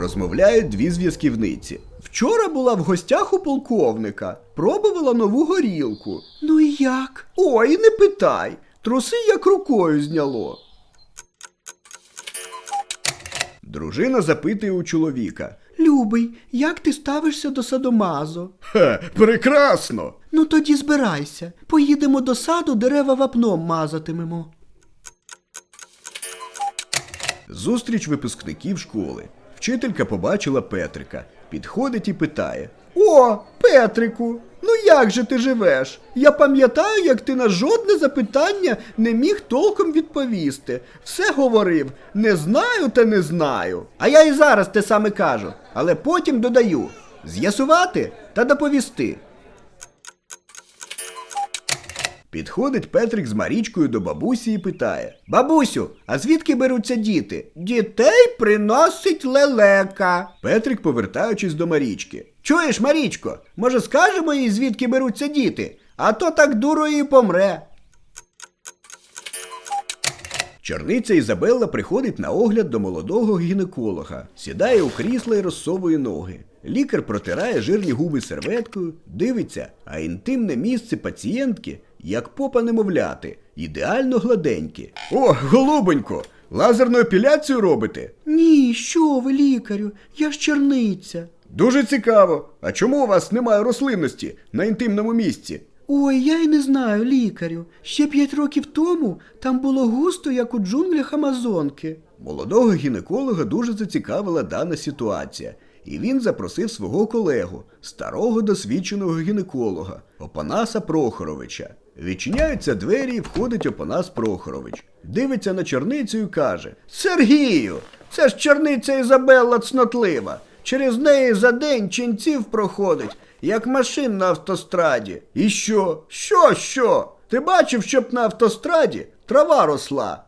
Розмовляють дві зв'язківниці. Вчора була в гостях у полковника, пробувала нову горілку. Ну і як? Ой, не питай. Труси як рукою зняло. Дружина запитує у чоловіка. Любий, як ти ставишся до садомазо? Хе, прекрасно. Ну тоді збирайся. Поїдемо до саду, дерева вапном мазатимемо. Зустріч випускників школи. Вчителька побачила Петрика, підходить і питає: О, Петрику, ну як же ти живеш? Я пам'ятаю, як ти на жодне запитання не міг толком відповісти. Все говорив: не знаю та не знаю. А я і зараз те саме кажу, але потім додаю: з'ясувати та доповісти. Підходить Петрик з Марічкою до бабусі і питає: Бабусю, а звідки беруться діти? Дітей приносить лелека. Петрик, повертаючись до Марічки. Чуєш, Марічко, може скажемо їй, звідки беруться діти? А то так дурою і помре. Чорниця Ізабелла приходить на огляд до молодого гінеколога, сідає у крісло і розсовує ноги. Лікар протирає жирні губи серветкою, дивиться, а інтимне місце пацієнтки, як попа немовляти, ідеально гладеньке. О, голубонько, лазерну епіляцію робите? Ні, що ви, лікарю, я ж черниця. Дуже цікаво. А чому у вас немає рослинності на інтимному місці? Ой, я й не знаю, лікарю. Ще п'ять років тому там було густо, як у джунглях Амазонки. Молодого гінеколога дуже зацікавила дана ситуація, і він запросив свого колегу, старого досвідченого гінеколога, Опанаса Прохоровича. Відчиняються двері і входить Опанас Прохорович. Дивиться на черницю і каже: Сергію, це ж черниця Ізабелла цнотлива. Через неї за день ченців проходить, як машин на автостраді. І що? Що, що? Ти бачив, щоб на автостраді трава росла?